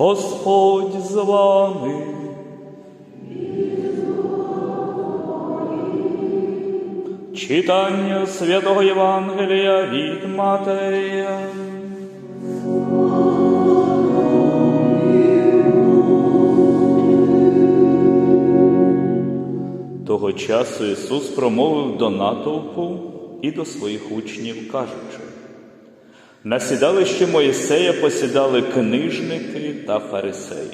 Господь з вами. Читання святого Євангелія від Матея. Того часу Ісус промовив до натовпу і до своїх учнів, кажучи, на сідалище Моїсея посідали книжники та фарисеї.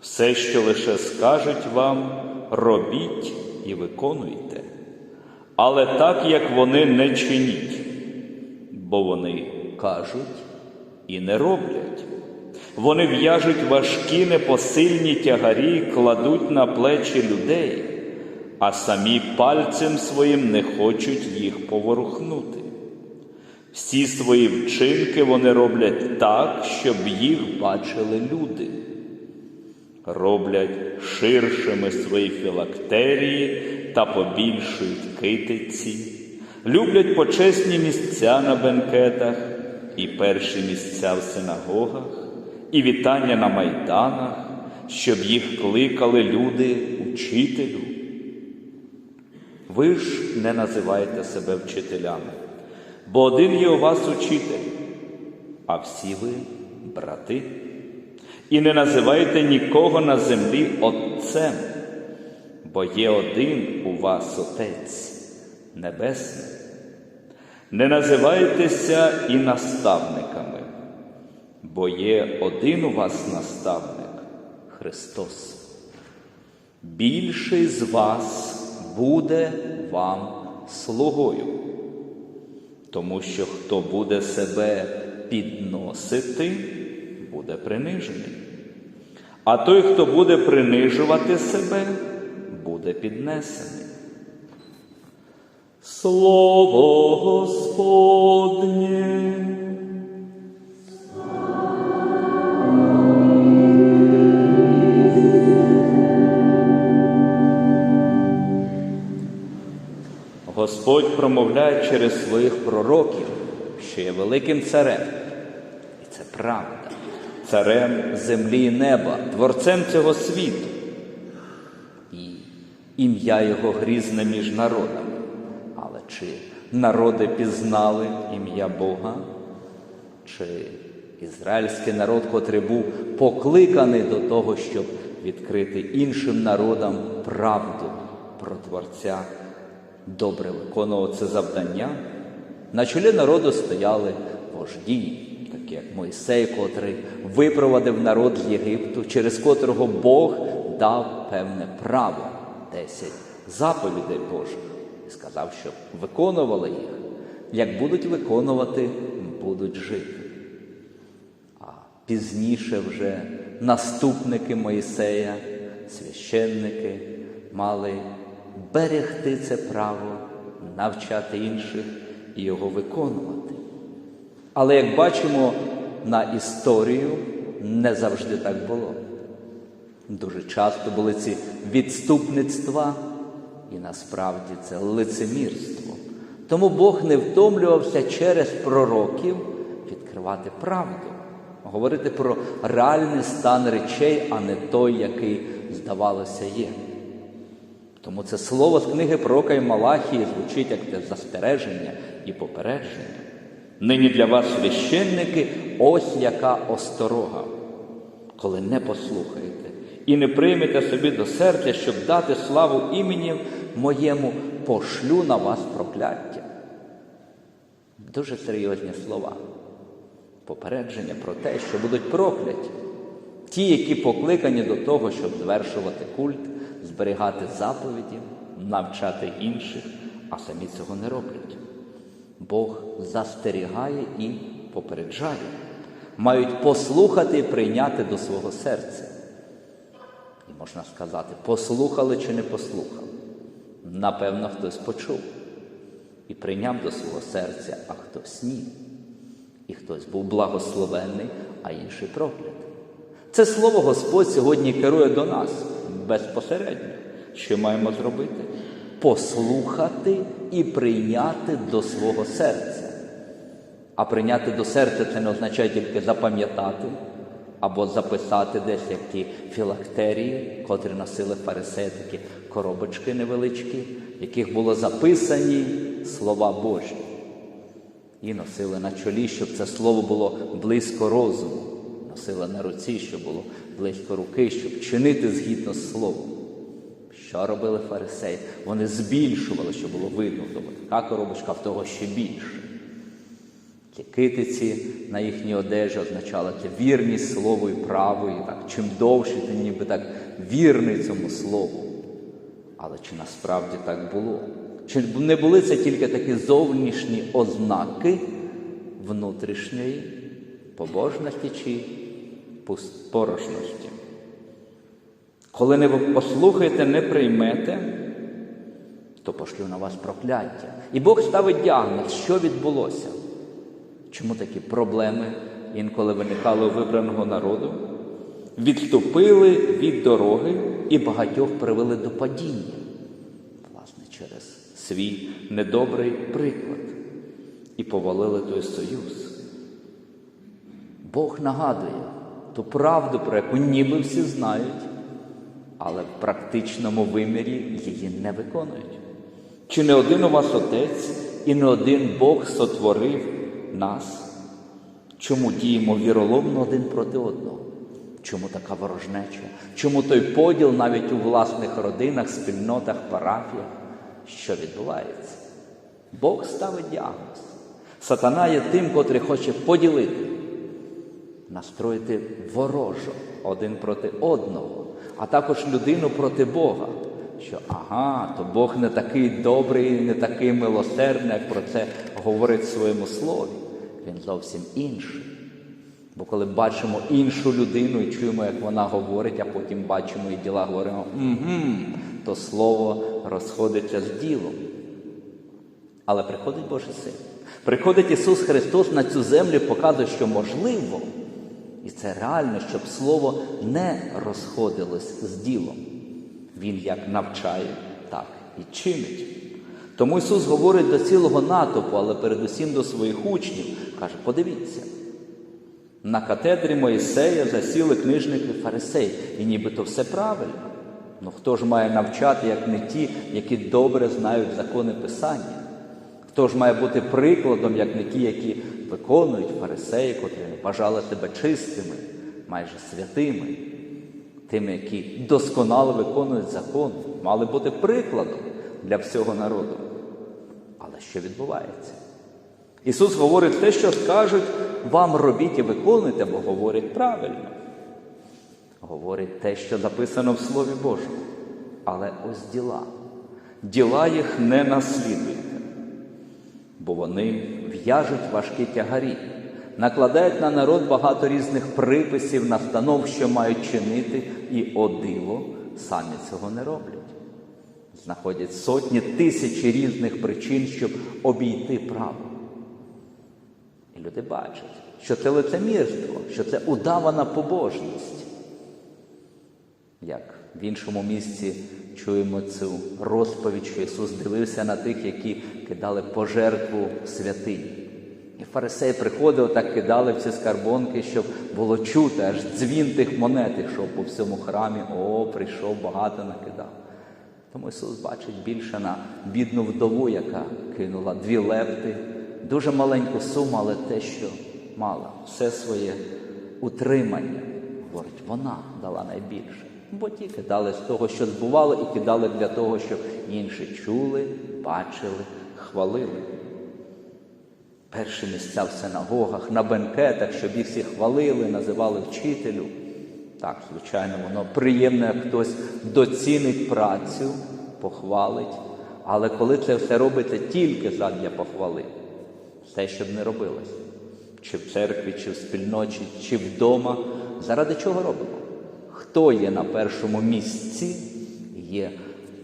Все, що лише скажуть вам, робіть і виконуйте, але так, як вони не чиніть, бо вони кажуть і не роблять. Вони в'яжуть важкі непосильні тягарі, кладуть на плечі людей, а самі пальцем своїм не хочуть їх поворухнути. Всі свої вчинки вони роблять так, щоб їх бачили люди. Роблять ширшими свої філактерії та побільшують китиці, люблять почесні місця на бенкетах і перші місця в синагогах, і вітання на майданах, щоб їх кликали люди учителю. Ви ж не називаєте себе вчителями, бо один є у вас учитель, а всі ви брати. І не називайте нікого на землі Отцем, бо є один у вас Отець Небесний. Не називайтеся і наставниками, бо є один у вас наставник Христос. Більший з вас буде вам слугою, тому що хто буде себе підносити, буде принижений. А той, хто буде принижувати себе, буде піднесений. Слово Господнє. Господь промовляє через своїх пророків, що є великим царем. І це правда. Царем землі і неба, творцем цього світу. І ім'я Його грізне між народами. Але чи народи пізнали ім'я Бога? Чи ізраїльський народ, котрий був покликаний до того, щоб відкрити іншим народам правду про Творця, добре виконував це завдання? На чолі народу стояли вожді, такі як Мойсей, котрий випровадив народ з Єгипту, через котрого Бог дав певне право, десять заповідей Божих, і сказав, щоб виконували їх. Як будуть виконувати, будуть жити. А пізніше вже наступники Моїсея, священники мали берегти це право, навчати інших і його виконувати. Але як бачимо на історію, не завжди так було. Дуже часто були ці відступництва, і насправді це лицемірство. Тому Бог не втомлювався через пророків відкривати правду, говорити про реальний стан речей, а не той, який, здавалося, є. Тому це слово з книги пророка і Малахії звучить як те застереження і попередження. Нині для вас священники, ось яка осторога, коли не послухаєте і не приймете собі до серця, щоб дати славу імені моєму, пошлю на вас прокляття. Дуже серйозні слова. Попередження про те, що будуть прокляті. Ті, які покликані до того, щоб звершувати культ, зберігати заповіді, навчати інших, а самі цього не роблять. Бог застерігає і попереджає, мають послухати і прийняти до свого серця. І можна сказати, послухали чи не послухали. Напевно, хтось почув і прийняв до свого серця, а хтось ні. І хтось був благословенний, а інший проклятий. Це слово Господь сьогодні керує до нас безпосередньо. Що маємо зробити? Послухати і прийняти до свого серця. А прийняти до серця це не означає тільки запам'ятати, або записати десь як ті філактерії, котрі носили фарисеї, такі коробочки невеличкі, в яких було записані слова Божі. І носили на чолі, щоб це слово було близько розуму. Носили на руці, щоб було близько руки, щоб чинити згідно з словом. Що робили фарисеї? Вони збільшували, щоб було видно, тобто така коробочка, в того ще більше. Ті китиці на їхній одежі означали вірність слову і праву, і так, чим довше ти ніби так вірний цьому слову. Але чи насправді так було? Чи не були це тільки такі зовнішні ознаки внутрішньої побожності чи порожності? Коли не послухаєте, не приймете, то пошлю на вас прокляття. І Бог ставить діагноз, що відбулося. Чому такі проблеми інколи виникали у вибраного народу? Відступили від дороги і багатьох привели до падіння, власне, через свій недобрий приклад і повалили той союз. Бог нагадує ту правду, про яку ніби всі знають, але в практичному вимірі її не виконують. Чи не один у вас отець і не один Бог сотворив нас? Чому діємо віроломно один проти одного? Чому така ворожнеча? Чому той поділ навіть у власних родинах, спільнотах, парафіях? Що відбувається? Бог ставить діагноз. Сатана є тим, котрий хоче поділити, настроїти ворожо один проти одного, а також людину проти Бога. Що ага, то Бог не такий добрий, не такий милосердний, як про це говорить в своєму слові. Він зовсім інший. Бо коли бачимо іншу людину і чуємо, як вона говорить, а потім бачимо її діла, говоримо угу, то слово розходиться з ділом. Але приходить Божий Син. Приходить Ісус Христос на цю землю і показує, що можливо, і це реально, щоб Слово не розходилось з ділом. Він як навчає, так і чинить. Тому Ісус говорить до цілого натовпу, але передусім до своїх учнів, каже: подивіться, на катедрі Моїсея засіли книжники фарисеї, і нібито все правильно. Ну хто ж має навчати, як не ті, які добре знають закони Писання? Хто ж має бути прикладом, як не ті, які виконують фарисеї, котрі вважали себе чистими, майже святими, тими, які досконало виконують закон, мали бути прикладом для всього народу. Але що відбувається? Ісус говорить те, що скажуть, вам робіть і виконуйте, бо говорять правильно. Говорить те, що записано в Слові Божому. Але ось діла. Діла їх не наслідуйте, бо вони в'яжуть важкі тягарі, накладають на народ багато різних приписів, настанов, що мають чинити, і о диво самі цього не роблять. Знаходять сотні тисячі різних причин, щоб обійти право. І люди бачать, що це лицемірство, що це удавана побожність. Як в іншому місці чуємо цю розповідь, що Ісус дивився на тих, які кидали пожертву святині. І фарисеї приходили, так кидали в ці скарбонки, щоб було чути, аж дзвін тих монет йшов по всьому храмі, о, прийшов, багато накидав. Тому Ісус бачить більше на бідну вдову, яка кинула дві лепти, дуже маленьку суму, але те, що мала, все своє утримання. Говорить, вона дала найбільше. Бо ті кидали з того, що збували, і кидали для того, щоб інші чули, бачили, хвалили. Перші місця в синагогах, на бенкетах, щоб їх всі хвалили, називали вчителю. Так, звичайно, воно приємно, як хтось доцінить працю, похвалить. Але коли це все робиться тільки задля похвали, все, щоб не робилось, чи в церкві, чи в спільноті, чи вдома, заради чого робимо? Хто є на першому місці, є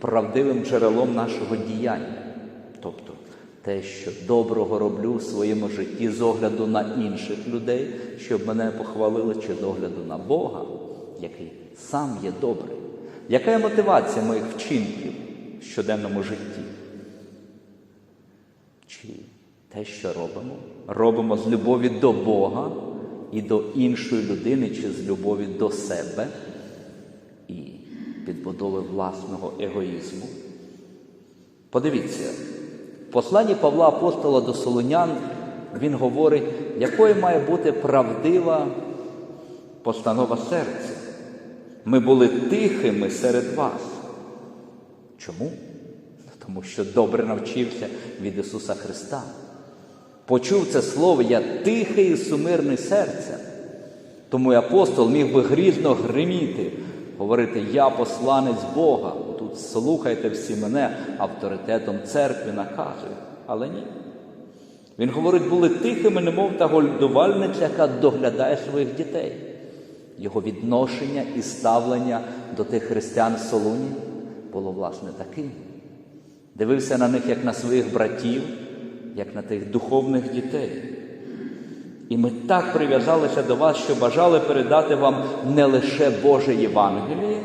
правдивим джерелом нашого діяння. Тобто те, що доброго роблю в своєму житті з огляду на інших людей, щоб мене похвалили, чи з огляду на Бога, який сам є добрий. Яка є мотивація моїх вчинків в щоденному житті? Чи те, що робимо, робимо з любові до Бога і до іншої людини, чи з любові до себе підбудови власного егоїзму. Подивіться, в посланні Павла Апостола до Солонян він говорить, якою має бути правдива постанова серця. Ми були тихими серед вас. Чому? Тому що добре навчився від Ісуса Христа. Почув це слово, я тихий і сумирний серцем. Тому і апостол міг би грізно гриміти, говорити, я посланець Бога. Тут слухайте всі мене, авторитетом церкви наказує. Але ні. Він говорить, були тихими, немов та гольдувальниця, яка доглядає своїх дітей. Його відношення і ставлення до тих християн в Солуні було, власне, таким. Дивився на них як на своїх братів, як на тих духовних дітей. І ми так прив'язалися до вас, що бажали передати вам не лише Боже Євангеліє,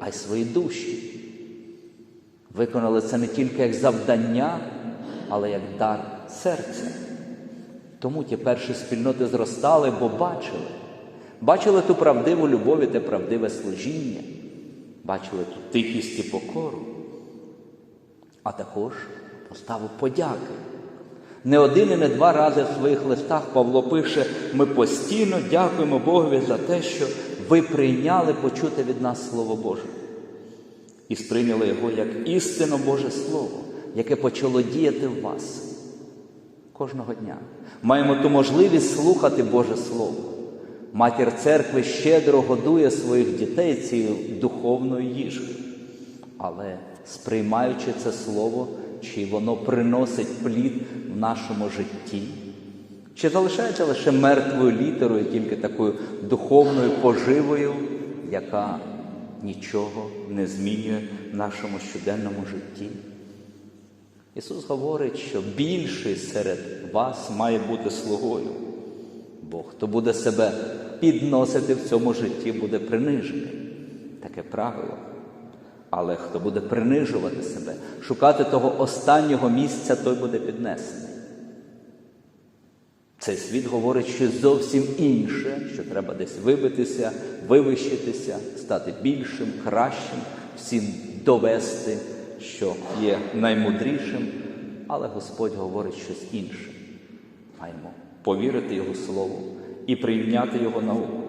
а й свої душі. Виконали це не тільки як завдання, але як дар серця. Тому ті перші спільноти зростали, бо бачили. Бачили ту правдиву любов і те правдиве служіння, бачили ту тихість і покору, а також поставу подяки. Не один і не два рази в своїх листах Павло пише: ми постійно дякуємо Богові за те, що ви прийняли почути від нас Слово Боже і сприйняли його як істинно Боже Слово, яке почало діяти в вас кожного дня. Маємо ту можливість слухати Боже Слово. Матір церкви щедро годує своїх дітей цією духовною їжею. Але сприймаючи це слово, чи воно приносить плід в нашому житті, чи залишається лише мертвою літерою, тільки такою духовною поживою, яка нічого не змінює в нашому щоденному житті? Ісус говорить, що більший серед вас має бути слугою, бо хто буде себе підносити в цьому житті, буде принижений. Таке правило. Але хто буде принижувати себе, шукати того останнього місця, той буде піднесений. Цей світ говорить щось зовсім інше, що треба десь вибитися, вивищитися, стати більшим, кращим, всім довести, що є наймудрішим. Але Господь говорить щось інше. Маємо повірити Його Слову і прийняти Його науку.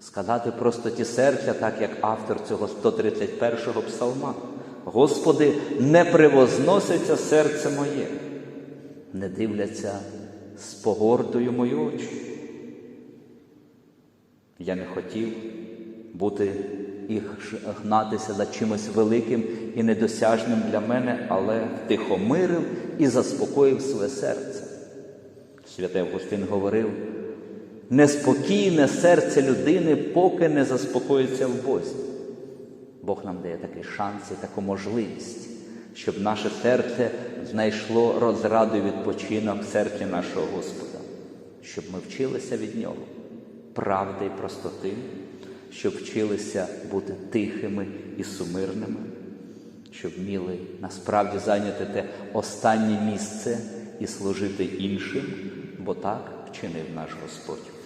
Сказати простоті серця, так як автор цього 131-го псалма. Господи, не привозноситься серце моє, не дивляться з погордою мої очі. Я не хотів бути і гнатися за чимось великим і недосяжним для мене, але втихомирив і заспокоїв своє серце. Святий Августин говорив, неспокійне серце людини, поки не заспокоїться в Бозі. Бог нам дає такий шанс і таку можливість, щоб наше серце знайшло розраду і відпочинок в серці нашого Господа, щоб ми вчилися від Нього правди і простоти, щоб вчилися бути тихими і сумирними, щоб вміли насправді зайняти те останнє місце і служити іншим, бо так вчинив наш Господь.